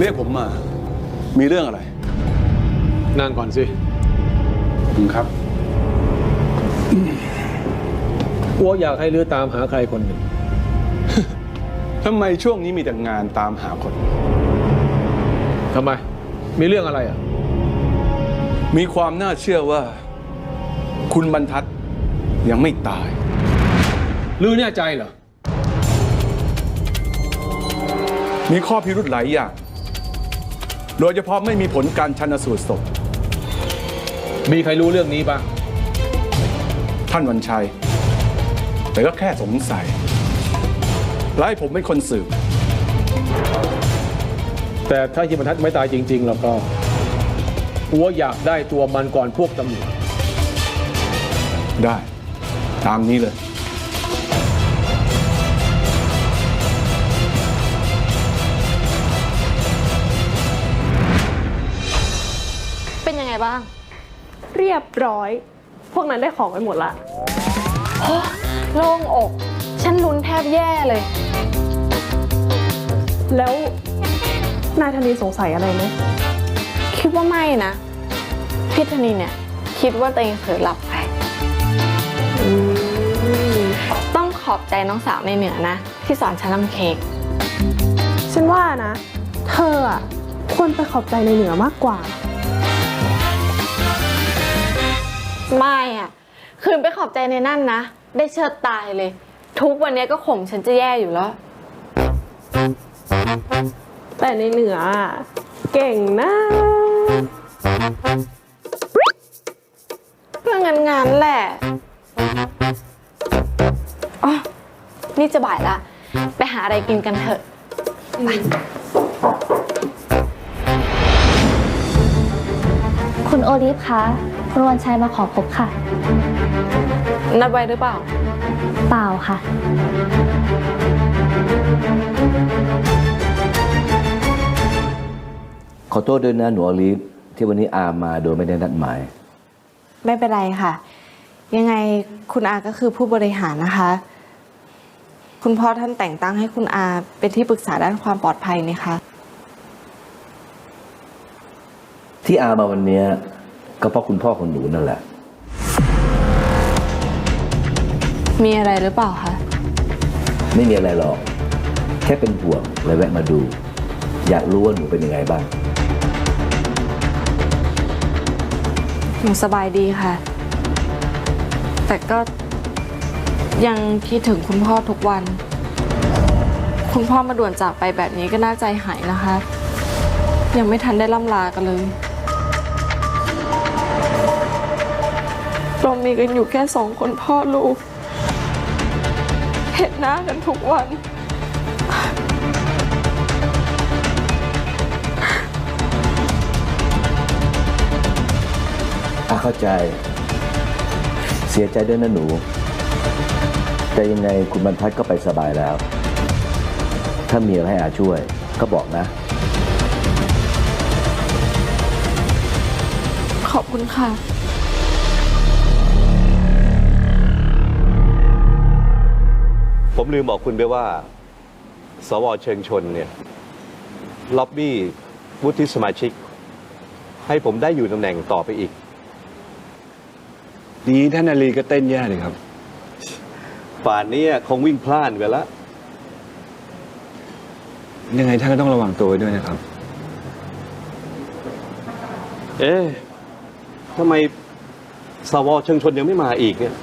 เรียกผมมา มีเรื่องอะไร นั่งก่อนสิคุณครับอ้วอยากให้ลือตามหาใครคนหนึ่ง ทำไมช่วงนี้มีแต่งานตามหาคน ทำไม มีเรื่องอะไรอะ มีความน่าเชื่อว่า คุณบรรทัดยังไม่ตาย ลือแน่ใจเหรอ มีข้อพิรุธหลายอย่าง โดยเฉพาะไม่มีผลการชันสูตรศพ มีใครรู้เรื่องนี้บ้าง ท่านวันชัย แต่ก็แค่สงสัยและให้ผมเป็นคนสืบ แต่ถ้าฮิมทัศน์ไม่ตายจริง ๆ แล้วก็อ้วอยากได้ตัวมันก่อนพวกตำรวจได้ ตามนี้เลย ไงบ้าง เรียบร้อย พวกนั้นได้ของไปหมดละโล่งอก ฉันลุ้นแทบแย่เลย แล้วนายธนีสงสัยอะไรไหมคิดว่าไม่นะพิธนีเนี่ยคิดว่าตัวเองเผลอหลับไป ต้องขอบใจน้องสาวในเหนือนะ ที่สอนฉันทำเค้กฉันว่านะ เธออะควรไปขอบใจในเหนือมากกว่า ไม่อะ คืนไปขอบใจในนั่นนะ ได้เชิดตายเลย ทุกวันนี้ก็ข่มฉันจะแย่อยู่แล้ว แต่ในเหนืออะเก่งนะก็งั้นงั้นแหละอ๋อนี่จะบ่ายละ ไปหาอะไรกินกันเถอะ คุณโอลิฟคะ คุณวันชัยมาขอพบค่ะ นัดไว้หรือเปล่า เปล่าค่ะ ขอโทษด้วยนะหนูอลิฟที่วันนี้อามาโดยไม่ได้นัดหมาย ไม่เป็นไรค่ะ ยังไงคุณอาก็คือผู้บริหารนะคะ คุณพ่อท่านแต่งตั้งให้คุณอาเป็นที่ปรึกษาด้านความปลอดภัยนะคะ ที่อามาวันเนี้ย ก็เพราะคุณพ่อของหนูนั่นแหละ มีอะไรหรือเปล่าคะ ไม่มีอะไรหรอก แค่เป็นห่วงเลยแวะมาดู อยากรู้ว่าหนูเป็นยังไงบ้าง หนูสบายดีค่ะ แต่ก็ยังคิดถึงคุณพ่อทุกวัน คุณพ่อมาด่วนจากไปแบบนี้ก็น่าใจหายนะคะ ยังไม่ทันได้ล่ำลากันเลย เรามีกันอยู่แค่สองคนพ่อลูก เห็นหน้ากันทุกวัน อาเข้าใจ เสียใจด้วยนะหนู แต่ยังไงคุณบรรทัดก็ไปสบายแล้ว ถ้ามีอะไรให้อาช่วยก็บอกนะ ขอบคุณค่ะ ผมลืมบอกคุณไปว่า สวเชิงชนเนี่ยล็อบบี้วุฒิสมาชิก ให้ผมได้อยู่ตำแหน่งต่อไปอีก ดีท่านนาลีก็เต้นแย่เลยครับ ป่านนี้คงวิ่งพล่านกันแล้ว ยังไงท่านก็ต้องระวังตัวไว้ด้วยนะครับ เอ๊ะทำไมสวเชิงชนยังไม่มาอีกเนี่ย